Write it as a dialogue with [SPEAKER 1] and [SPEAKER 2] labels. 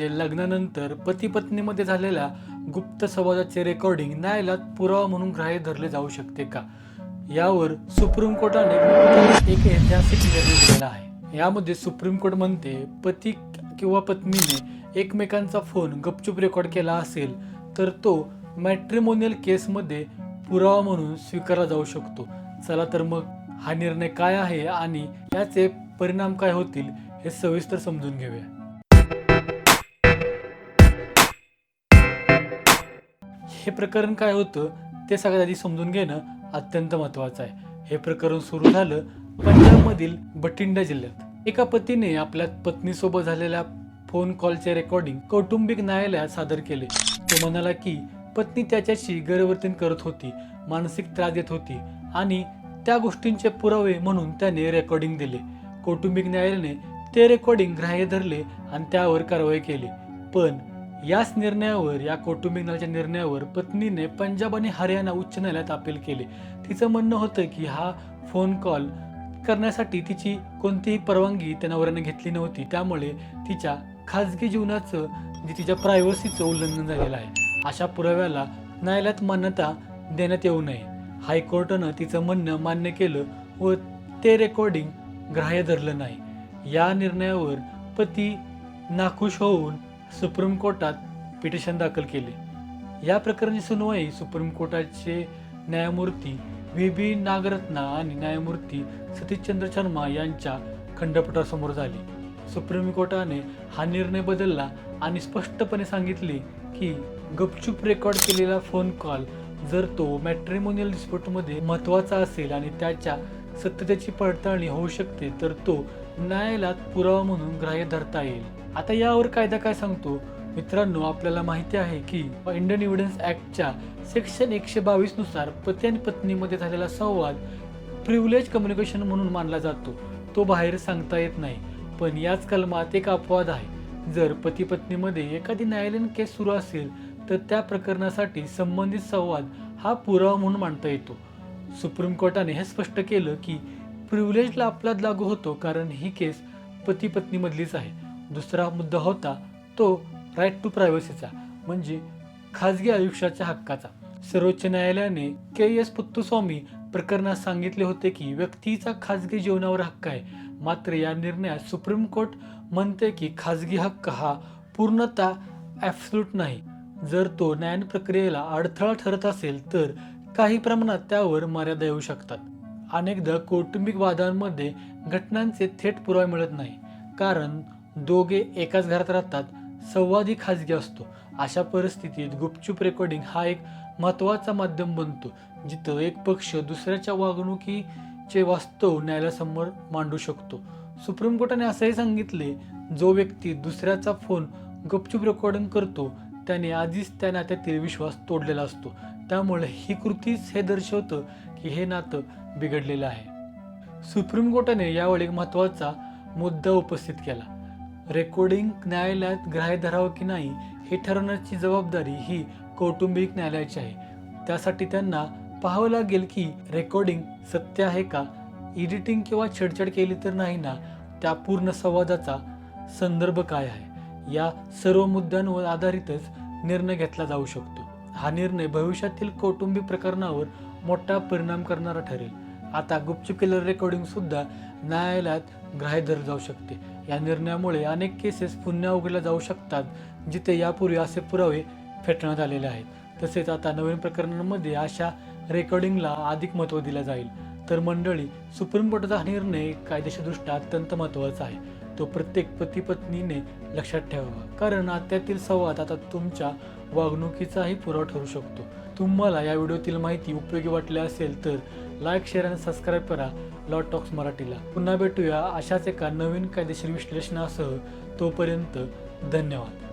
[SPEAKER 1] ते लग्नानंतर पती पत्नीमध्ये झालेल्या गुप्त संवादाचे रेकॉर्डिंग न्यायालयात पुरावा म्हणून ग्राह्य धरले जाऊ शकते का? यावर सुप्रीम कोर्टाने एक ऐतिहासिक निर्णय दिलेला आहे. यामध्ये सुप्रीम कोर्ट म्हणते पती किंवा पत्नीने एकमेकांचा फोन गपचूप रेकॉर्ड केला असेल तर तो मॅट्रिमोनियल केसमध्ये पुरावा म्हणून स्वीकारला जाऊ शकतो. चला तर मग हा निर्णय काय आहे आणि याचे परिणाम काय होतील हे सविस्तर समजून घेऊया. हे प्रकरण काय होतं ते सगळ्यात आधी समजून घेणं अत्यंत महत्त्वाचं आहे. हे प्रकरण सुरू झालं पंजाबमधील बठिंडा जिल्ह्यात. एका पतीने आपल्या पत्नीसोबत झालेल्या फोन कॉलचे रेकॉर्डिंग कौटुंबिक न्यायालयात सादर केले. तो म्हणाला की पत्नी त्याच्याशी गैरवर्तन करत होती मानसिक त्रास देत होती आणि त्या गोष्टींचे पुरावे म्हणून त्याने रेकॉर्डिंग दिले. कौटुंबिक न्यायालयाने ते रेकॉर्डिंग ग्राह्य धरले आणि त्यावर कारवाई केली. पण याच निर्णयावर या कौटुंबिक न्यायालयाच्या निर्णयावर पत्नीने पंजाब आणि हरियाणा उच्च न्यायालयात अपील केले. तिचं म्हणणं होतं की हा फोन कॉल करण्यासाठी तिची कोणतीही परवानगी त्या नवऱ्याने घेतली नव्हती. त्यामुळे तिच्या खाजगी जीवनाचं जे तिच्या प्रायव्हसीचं उल्लंघन झालेलं आहे. अशा पुराव्याला न्यायालयात मान्यता देण्यात येऊ नये. हायकोर्टानं तिचं म्हणणं मान्य केलं व ते रेकॉर्डिंग ग्राह्य धरलं नाही. या निर्णयावर पती नाखुश होऊन सुप्रीम कोर्टात पिटिशन दाखल केले. या प्रकरणाची सुनवाई सुप्रीम कोर्टाचे न्यायमूर्ती व्ही बी नागरत्ना आणि न्यायमूर्ती सतीशचंद्र शर्मा यांच्या खंडपीठासमोर झाली. सुप्रीम कोर्टाने हा निर्णय बदलला आणि स्पष्टपणे सांगितले की गपचूप रेकॉर्ड केलेला फोन कॉल जर तो मॅट्रिमोनियल डिस्प्यूटमध्ये महत्त्वाचा असेल आणि त्याच्या सत्यतेची पडताळणी होऊ शकते तर तो न्यायालयात पुरावा म्हणून ग्राह्य धरता येईल. आता यावर कायदा काय सांगतो? मित्रांनो आपल्याला माहिती आहे की इंडियन एव्हिडन्स ऍक्टच्या सेक्शन एकशे बावीसनुसार पती आणि पत्नीमध्ये झालेला संवाद प्रिव्हिलेज कम्युनिकेशन म्हणून मानला जातो. तो बाहेर सांगता येत नाही. पण याच कलमात एक अपवाद आहे. जर पती पत्नीमध्ये एखादी न्यायालयीन केस सुरू असेल तर त्या प्रकरणासाठी संबंधित संवाद हा पुरावा म्हणून मांडता येतो. सुप्रीम कोर्टाने हे स्पष्ट केलं की प्रिव्हिलेजला अपलाद लागू होतो कारण ही केस पती पत्नीमधलीच आहे. दुसरा मुद्दा होता तो राईट टू प्रायव्हसीचा म्हणजे खाजगी आयुष्याच्या हक्काचा. सर्वोच्च न्यायालयाने के एस पुत्तुस्वामी प्रकरणात सांगितले होते की व्यक्तीचा खाजगी जीवनावर हक्क आहे. मात्र या निर्णयात सुप्रीम कोर्ट म्हणते की खाजगी हक्क हा पूर्णतः ॲब्सल्यूट नाही. जर तो न्यायन प्रक्रियेला अडथळा ठरत असेल तर काही प्रमाणात त्यावर मर्यादा येऊ शकतात. अनेकदा कौटुंबिक वादांमध्ये घटनांचे थेट पुरावे मिळत नाही. कारण दोघे एकाच घरात राहतात संवादही खाजगी असतो. अशा परिस्थितीत गुपचूप रेकॉर्डिंग हा एक महत्त्वाचा माध्यम बनतो जिथं एक पक्ष दुसऱ्याच्या वागणुकीचे वास्तव न्यायालयासमोर मांडू शकतो. सुप्रीम कोर्टाने असंही सांगितले जो व्यक्ती दुसऱ्याचा फोन गुपचूप रेकॉर्डिंग करतो त्याने आधीच त्या नात्यातील विश्वास तोडलेला असतो. त्यामुळे ही कृतीच हे दर्शवतं की हे नातं बिघडलेलं आहे. सुप्रीम कोर्टाने यावेळी एक महत्त्वाचा मुद्दा उपस्थित केला. रेकॉर्डिंग न्यायालयात ग्राह्य धरावं की नाही हे ठरवण्याची जबाबदारी ही कौटुंबिक न्यायालयाची आहे. त्यासाठी त्यांना पाहावं लागेल की रेकॉर्डिंग सत्य आहे का? एडिटिंग किंवा छेडछाड केली तर नाही ना? त्या पूर्ण संवादाचा संदर्भ काय आहे? या सर्व मुद्द्यांवर आधारितच निर्णय घेतला जाऊ शकतो. हा निर्णय भविष्यातील कौटुंबिक प्रकरणावर मोठा परिणाम करणारा ठरेल. आता गुपचूप केलेलं रेकॉर्डिंगसुद्धा न्यायालयात ग्राह्य धरलं जाऊ शकते. या निर्णयामुळे अनेक केसेस पुन्हा उघडल्या जाऊ शकतात जिथे यापूर्वी असे पुरावे फेटण्यात आलेले आहेत. तसेच आता नवीन प्रकरणांमध्ये अशा रेकॉर्डिंगला अधिक महत्त्व दिलं जाईल. तर मंडळी सुप्रीम कोर्टाचा हा निर्णय कायदेशीरदृष्ट्या अत्यंत महत्त्वाचा आहे. तो प्रत्येक पती पत्नीने लक्षात ठेवावा. कारण आत्यातील संवाद आता तुमच्या वागणुकीचाही पुरावा ठरू शकतो. तुम्हाला या व्हिडिओतील माहिती उपयोगी वाटली असेल तर लाईक शेअर आणि सबस्क्राईब करा. लॉ टॉक्स मराठीला. पुन्हा भेटूया अशाच एका नवीन कायदेशीर विश्लेषणासह. तोपर्यंत धन्यवाद.